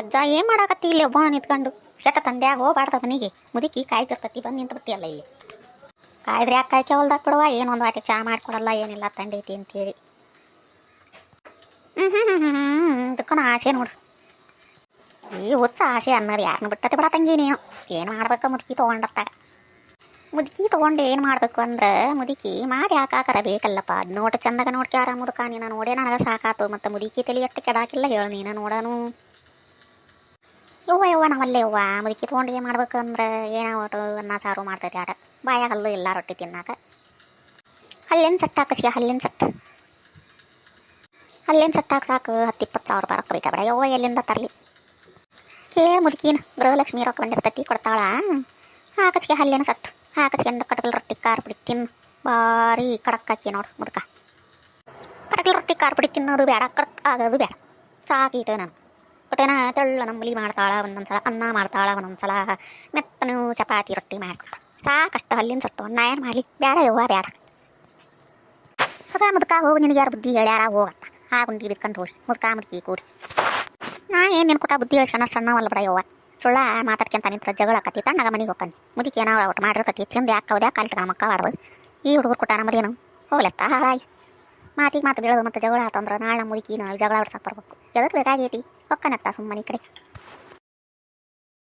ಅಜ್ಜ ಏನು ಮಾಡಾಕತ್ತಿ ಇಲ್ಲಿ ಒಬ್ಬ ನಿಂತ್ಕೊಂಡು? ಕೆಟ್ಟ ತಂದ್ಯಾಗ ಹೋಗ್ಬಾರ್ದ ಮನೆಗೆ. ಮುದುಕಿ ಕಾಯ್ತಿರ್ತತಿ ಬಂದು ನಿಂತು ಬಿಟ್ಟಿಯಲ್ಲ ಇಲ್ಲಿ. ಕಾಯ್ದ್ರೆ ಯಾಕೆ ಕಾಯ್ಕೆ ಹೊಲ್ದಾಗ ಕೊಡುವ? ಏನು ಒಂದು ವಾಟಿ ಚಾ ಮಾಡ್ಕೊಡಲ್ಲ, ಏನಿಲ್ಲ ತಂಡೈತಿ ಅಂತೇಳಿ. ಇದಕ್ಕೂ ಆಸೆ ನೋಡು. ಈ ಹುಚ್ಚ ಆಸೆ ಅನ್ನೋದು ಯಾರನ್ನ ಬಿಟ್ಟತಿ ಬಿಡ ತಂಗಿ ನೀನು. ಏನು ಮಾಡ್ಬೇಕು ಮುದುಕಿ ತೊಗೊಂಡತ್ತಾಗ ಮುದುಕಿ ತೊಗೊಂಡು ಏನು ಮಾಡಬೇಕು ಅಂದ್ರೆ ಮುದುಕಿ ಮಾಡಿ ಹಾಕಾಕರ ಬೇಕಲ್ಲಪ್ಪ. ಅದು ನೋಟ ಚಂದಾಗ ನೋಡ್ಕ್ಯಾರ ಮುದುಕ, ನೀನು ನೋಡೇ ನನಗೆ ಸಾಕಾತು. ಮತ್ತು ಮುದುಕಿ ತಲೆ ಎಷ್ಟು ಕೆಡಾಕಿಲ್ಲ ಹೇಳು, ನೀನು ನೋಡನು. ಯವ್ವ ಯವ್ವ ನಾವಲ್ಲೇ ಯವ್ವ. ಮುದುಕಿ ತೊಗೊಂಡು ಏನು ಮಾಡ್ಬೇಕು ಅಂದ್ರೆ ಏನೋ ಅನ್ನ, ಸಾರು ಮಾಡ್ತೈತಿ ಆಟ. ಬಾಯಾಗ ಹಲ್ಲು ಇಲ್ಲ, ರೊಟ್ಟಿ ತಿನ್ನಾಕ. ಹಲ್ಲಿನ ಸಟ್ ಹಾಕಸಿಗೆ, ಹಲ್ಲಿನ ಸಟ್ ಹಲ್ಲಿನ ಸಟ್ ಹಾಕಿ ಸಾಕು, ಹತ್ತು ಇಪ್ಪತ್ತು ಸಾವಿರ ರೂಪಾಯಿ ರೊಕ್ಕ ಬೇಕಾ ಬೇಡ. ಯವ್ವ, ಎಲ್ಲಿಂದ ತರಲಿ? ಕೇಳಿ ಮುದುಕಿನ, ಗೃಹಲಕ್ಷ್ಮಿ ರೊಕ್ಕ ಬಂದಿರ್ತೈತಿ ಕೊಡ್ತಾಳ. ಹಾಕಚ್ಗೆ ಹಲ್ಲಿನ ಸಟ್. ಹಾಕಚ್ಕೊಂಡು ಕಟಕಲ್ ರೊಟ್ಟಿ, ಖಾರ ಪುಡಿ ತಿನ್ನು ಭಾರಿ ಕಡಕ್ ಹಾಕಿ ನೋಡು ಮುದುಕ. ಕಡಕಲ್ ರೊಟ್ಟಿ, ಖಾರ ಪುಡಿ ತಿನ್ನೋದು ಬೇಡ ಕಡಕ್ ಆಗೋದು ಬೇಡ. ಸಾಕೀಟ ನಾನು. ಒಟ್ಟೇನ ತೆಳ್ಳ ನಂಬಲಿ ಮಾಡ್ತಾಳ, ಒಂದೊಂದ್ಸಲ ಅನ್ನ ಮಾಡ್ತಾಳ, ಒಂದೊಂದ್ಸಲ ಮೆತ್ತನು ಚಪಾತಿ ರೊಟ್ಟಿ ಮಾಡ್ಕೊಡ್ತಾಳ ಸಾಕಷ್ಟು ಹಲ್ಲಿನ ಸತ್ತು ನಾ ಏನು ಮಾಡಲಿ. ಬೇಡ ಯವ್ವ ಬೇಡ ಮುದುಕ ಮುದುಕ ಹೋಗಿ, ನಿನಗೆ ಯಾರು ಬುದ್ಧಿ ಹೇಳ್ಯಾರ ಹೋಗತ್ತ ಗುಂಡಿ ಬಿತ್ಕೊಂಡು ಹೋಗಿ, ಮುದುಕ ಮುದುಕಿ ಕೂಡಿ. ನಾ ಏನು ನಿನ್ ಕೊಟ್ಟ ಬುದ್ಧಿ ಸಣ್ಣ ಸಣ್ಣವಲ್ಲ ಬಿಡ ಯವ್ವ. ಸುಳ್ಳ ಮಾತಾಡ್ಕೊಂತ ನಿಂತ್ರ ಜಗಳ ಆಕತಿ, ತಣ್ಣಗ ಮನೆಗೆ ಹೋಗ್ತಾನೆ ಮುದುಕಿ ಏನೋ ಒಟ್ಟು ಮಾಡಿರ್ತತಿ, ತಿಂದು ಯಾಕೆ ಹೌದ್ಯಾ ಕಾಲಿಟ್ಟ ಮಕ್ಕ ಬಾರ್ದು ಈ ಹುಡುಗರು ಕೊಟ್ಟ ನಮ್ಮದೇನು? ಹೋಗ್ಲತ್ತ ಹಾಳಾಗಿ. ಮಾತಿಗೆ ಮಾತು ಬೀಳೋದು ಮತ್ತು ಜಗಳ ಆತಂದ್ರೆ ನಾಳೆ ಮುದುಕಿ ನಾವು ಜಗಳ ಬಿಡ್ಸಕ್ಕೆ ಬರ್ಬೇಕು. जगत वेगळा घेते? पक्का नक्का सुम्मान इकडे.